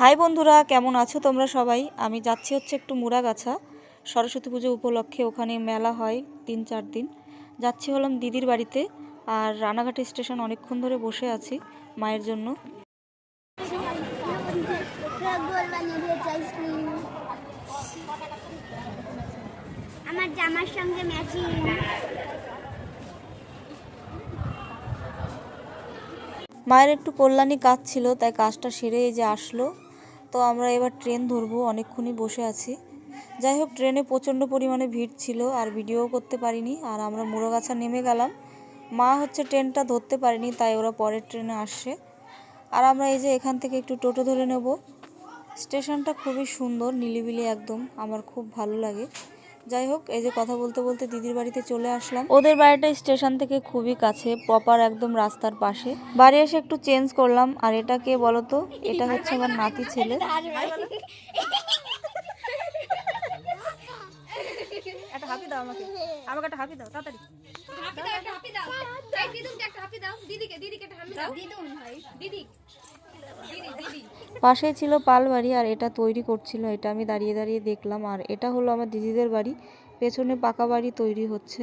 High বন্ধুরা কেমন আছো তোমরা সবাই? আমি যাচ্ছি হচ্ছে একটু মুড়াগাছা। সরস্বতী পুজো উপলক্ষে ওখানে মেলা হয় তিন চার দিন। যাচ্ছি হলাম দিদির বাড়িতে আর রানাঘাট স্টেশন অনেকক্ষণ ধরে বসে আছি মায়ের জন্য। আমার জামার সঙ্গে ম্যাচিং মায়ের একটু কল্যাণী কাজ ছিল তাই কাজটা সেরে এই যে আসলো। তো আমরা এবার ট্রেন ধরবো, অনেকক্ষণই বসে আছি। যাই হোক, ট্রেনে প্রচণ্ড পরিমাণে ভিড় ছিল আর ভিডিও করতে পারিনি। আর আমরা মুড়োগাছা নেমে গেলাম। মা হচ্ছে ট্রেনটা ধরতে পারিনি, তাই ওরা পরের ট্রেনে আসছে। আর আমরা এই যে এখান থেকে একটু টোটো ধরে নেব। স্টেশনটা খুবই সুন্দর, নিলিবিলি একদম, আমার খুব ভালো লাগে। যাই হোক এই যে কথা বলতে বলতে দিদির বাড়িতে চলে আসলাম। ওদের বাড়িটা স্টেশন থেকে খুবই কাছে প্রপার একদম রাস্তার পাশে। বাড়ি এসে একটু চেঞ্জ করলাম আর এটা কে বলতো? এটা হচ্ছে আমার নাতি ছেলে। একটা হাপি দাও আমাকে। আমাকে একটা হাপি দাও তাড়াতাড়ি। হাপি দাও একটা হাপি দাও। এই দিদুনকে একটা হাপি দাও। দিদিকে দিদিকে একটা হাপি দাও। দিদুন ভাই দিদি। পাশেই ছিল পাল বাড়ি আর এটা তৈরি করছিল, এটা আমি দাঁড়িয়ে দাঁড়িয়ে দেখলাম। আর এটা হলো আমার দিদিদের বাড়ি। পেছনে পাকা বাড়ি তৈরি হচ্ছে।